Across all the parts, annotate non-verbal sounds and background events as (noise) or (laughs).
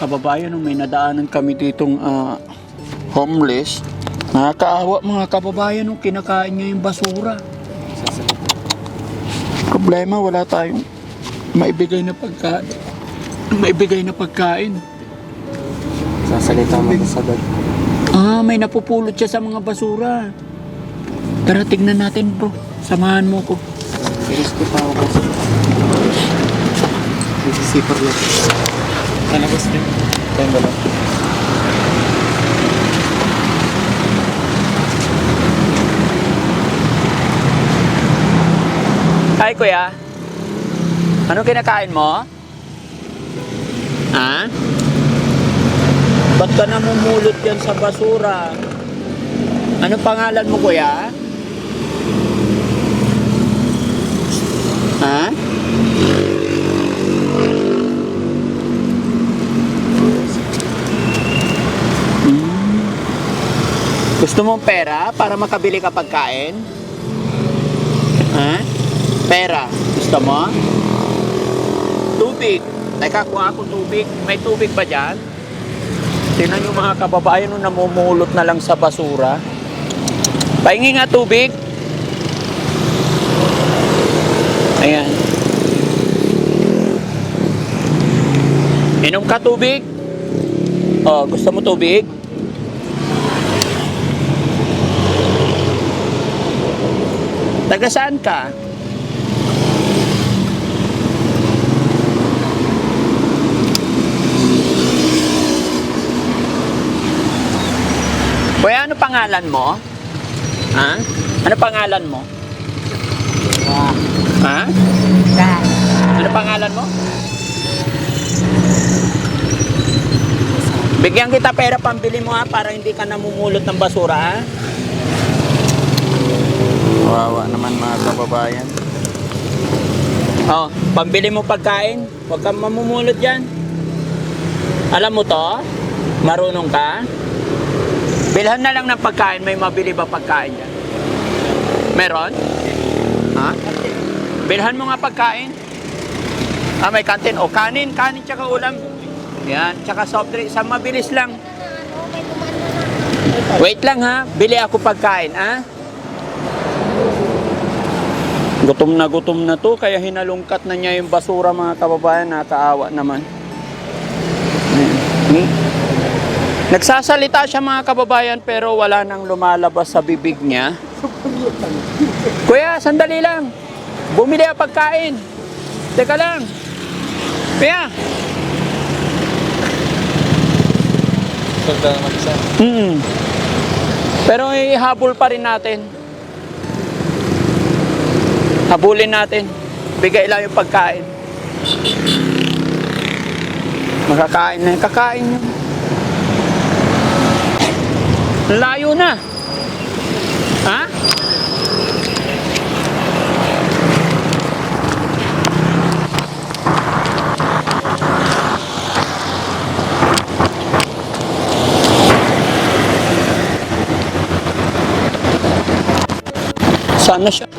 kababayan, may nadaanan kami ditong ah, homeless. Nakakaawa mga kababayan, oh, kinakain niya yung basura. Problema, wala tayong maibigay na pagkain. Maibigay na pagkain. Sasalita mo sa dad. Ah, may napupulot siya sa mga basura. Tara, tignan natin bro. Samahan mo ko. Risky pa ako kasi. Nagsisipar na. Talabas din. Tayo ba lang? Hi, kuya. Anong kinakain mo? Ha? Ba't ka namumulot yan sa basura? Anong pangalan mo, kuya? Ha? Gusto mong pera para makabili ka pagkain? Ha? Pera. Gusto mo? Tubig. Teka, kuha ako tubig. May tubig ba dyan? Tingnan yung mga kababayan nung namumulot na lang sa basura. Pahingi nga tubig. Ayan. Inom ka tubig? Oh, gusto mo tubig? Taga saan ka? Kuya, ano pangalan mo? Ha? Ano pangalan mo? Ha? Ano pangalan mo? Bigyan kita pera pambili mo ha para hindi ka namumulot ng basura ha? Kawawa naman mga kababayan. Oh, pambili mo pagkain. Huwag kang mamumulot yan. Alam mo to? Marunong ka? Bilhan na lang ng pagkain. May mabili ba pagkain dyan? Meron? Ha? Bilhan mo nga pagkain. Ah, may kantin. O, kanin. Kanin tsaka ulam. Yan. Tsaka soft drink. Sa mabilis lang. Wait lang ha. Bili ako pagkain, ha? Gutom na gutom na to, kaya hinalungkat na niya yung basura mga kababayan, nakakaawa naman. Ni? Nagsasalita siya mga kababayan pero wala nang lumalabas sa bibig niya. Kuya, sandali lang. Bumili ang pagkain. Teka lang. Kuya. Solda naman isa. Mm. Pero ihabol pa rin natin. Habulin natin. Bigay lang yung pagkain. Makakain na. Kakain yun. Layo na. Ha? Saan na siya?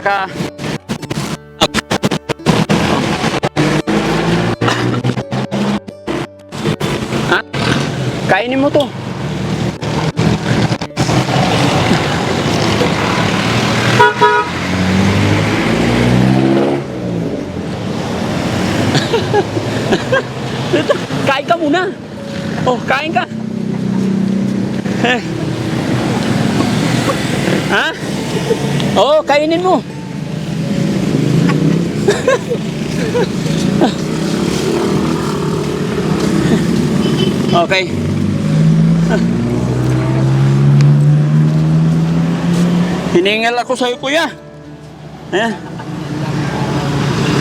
Tsaka... Ha? Kainin mo to. Ito, kain ka muna. Oh, kain ka. Eh. Ha? Oo, kainin mo. okay. Hiningal ako sa'yo, kuya. Eh?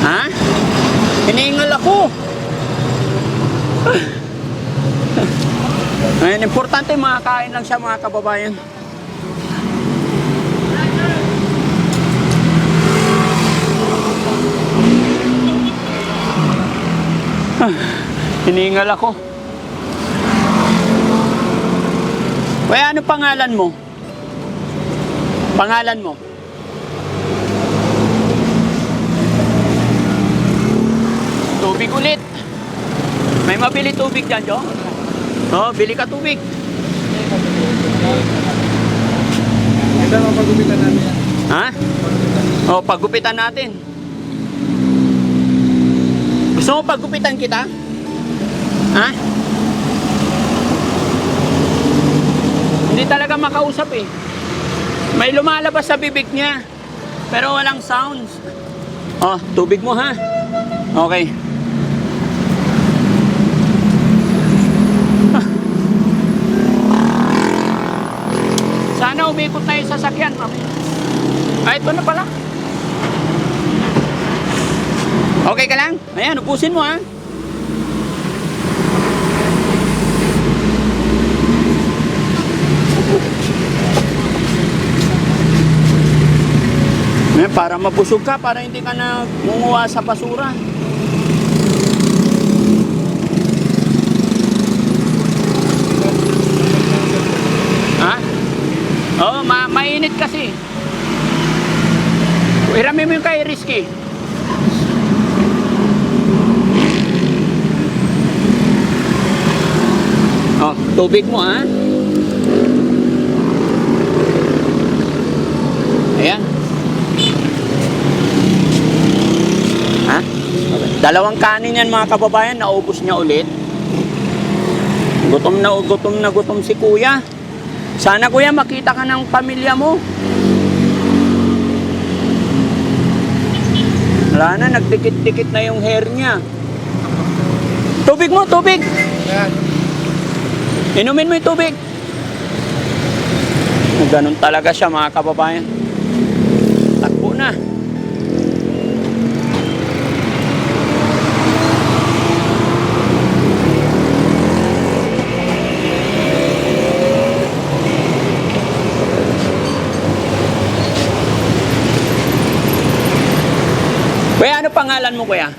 Ha? Hiningal ako. Ngayon, importante makakain lang siya mga kababayan. (laughs) Hiningal ako. Kaya ano pangalan mo? Pangalan mo? Tubig ulit. May mabili tubig dyan, Jo? Oo, bili ka tubig. Ito ang pagupitan namin yan. Ha? O, paggupitan natin. Gusto mo paggupitan kita? Ha? Hindi talaga makausap eh. May lumalabas sa bibig niya. Pero walang sounds. Oh, tubig mo ha. Okay. Sana umikot na yung sasakyan, mami. Ah, ito na pala. Okay ka lang? Ayan, upusin mo ha. Ayan, para mabusog ka, para hindi ka na munguha sa basura. Ha? Oo, ma mainit kasi. Irami mo yung kay Rizky. Oh, tubig mo ha. Ayan. Ha? Dalawang kanin yan mga kababayan, naubos niya ulit. Gutom na gutom na gutom si kuya. Sana kuya makita ka ng pamilya mo. Wala na, nagdikit-dikit na yung hair niya. Tubig mo, tubig! Ayan. Inumin mo yung tubig. Ganun talaga siya mga kababayan. Takbo na. Kuya, ano pangalan mo, kuya?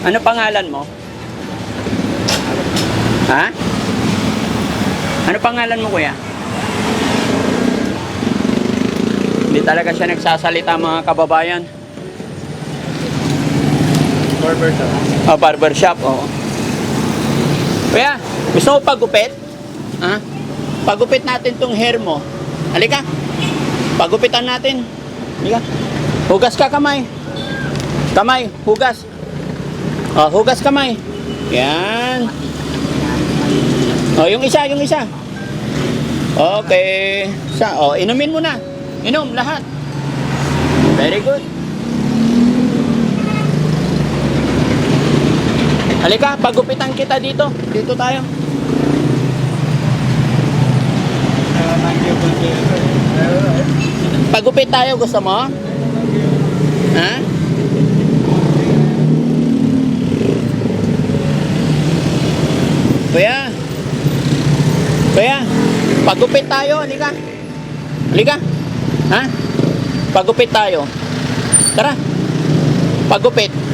Ano pangalan mo? Ha? Ano pangalan mo, kuya? Hindi talaga siya nagsasalita, mga kababayan. Barber shop. Ah, barber shop, oo. Kuya, gusto mo pagupit? Ha? Pagupit natin tong hair mo. Halika. Pagupitan natin. Halika. Hugas ka kamay. Kamay, hugas. Oh, hugas kamay. Yan. Oh, yung isa, yung isa. Okay. Sa, oh, inumin mo na. Inom lahat. Very good. Halika, pagupitan kita dito. Dito tayo. Pagupit tayo, gusto mo? Ha? Kuya. Kuya, pagupit tayo, halika. Halika. Ha? Pagupit tayo. Tara. Pagupit. Ayan,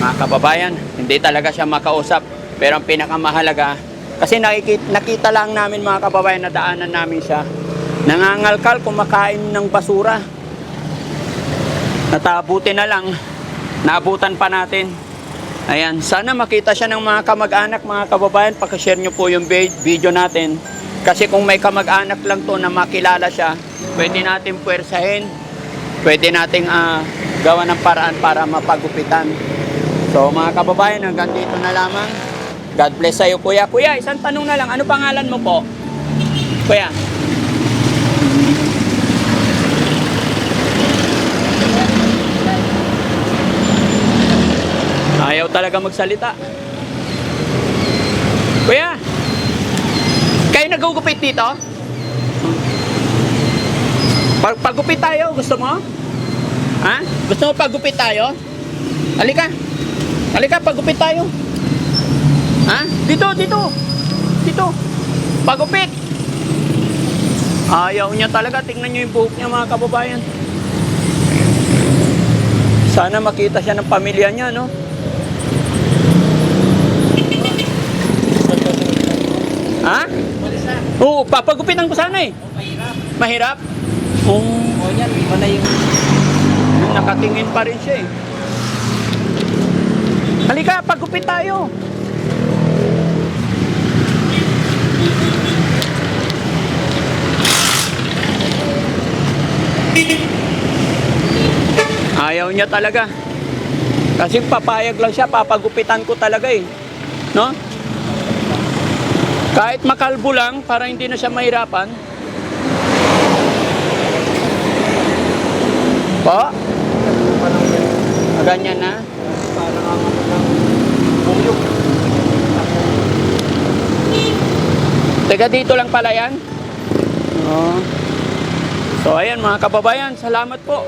mga kababayan, hindi talaga siya makausap. Pero ang pinakamahalaga, kasi nakikita, nakita lang namin mga kababayan na daanan namin siya. Nangangalkal, kumakain ng basura. Natabuti na lang, naabutan pa natin. Ayan, sana makita siya ng mga kamag-anak, mga kababayan, pakishare nyo po yung vi- video natin. Kasi kung may kamag-anak lang to na makilala siya, pwede natin puwersahin, pwede nating ah, gawa ng paraan para mapagupitan. So mga kababayan, hanggang dito na lamang. God bless sa'yo kuya. Kuya, isang tanong na lang, ano pangalan mo po? Kuya. Ayaw talaga magsalita. Kuya, kayo nagugupit dito? Pag pagupit tayo, gusto mo? Ha? Gusto mo pagupit tayo? Halika. Halika, pagupit tayo. Ha? Dito, dito. Dito. Pagupit. Ayaw niya talaga. Tingnan niyo yung buhok niya mga kababayan. Sana makita siya ng pamilya niya, no? Ha? Oo, papagupitan ko sana eh. Mahirap. Mahirap? Oo. O yan, iba na yung... Nakatingin pa rin siya eh. Halika, pagupit tayo. Ayaw niya talaga. Kasi papayag lang siya, papagupitan ko talaga eh. No? Kahit makalbo lang, para hindi na siya mahirapan. Po? Ganyan na. Teka, dito lang pala yan? Oo. So, ayan mga kababayan, salamat po.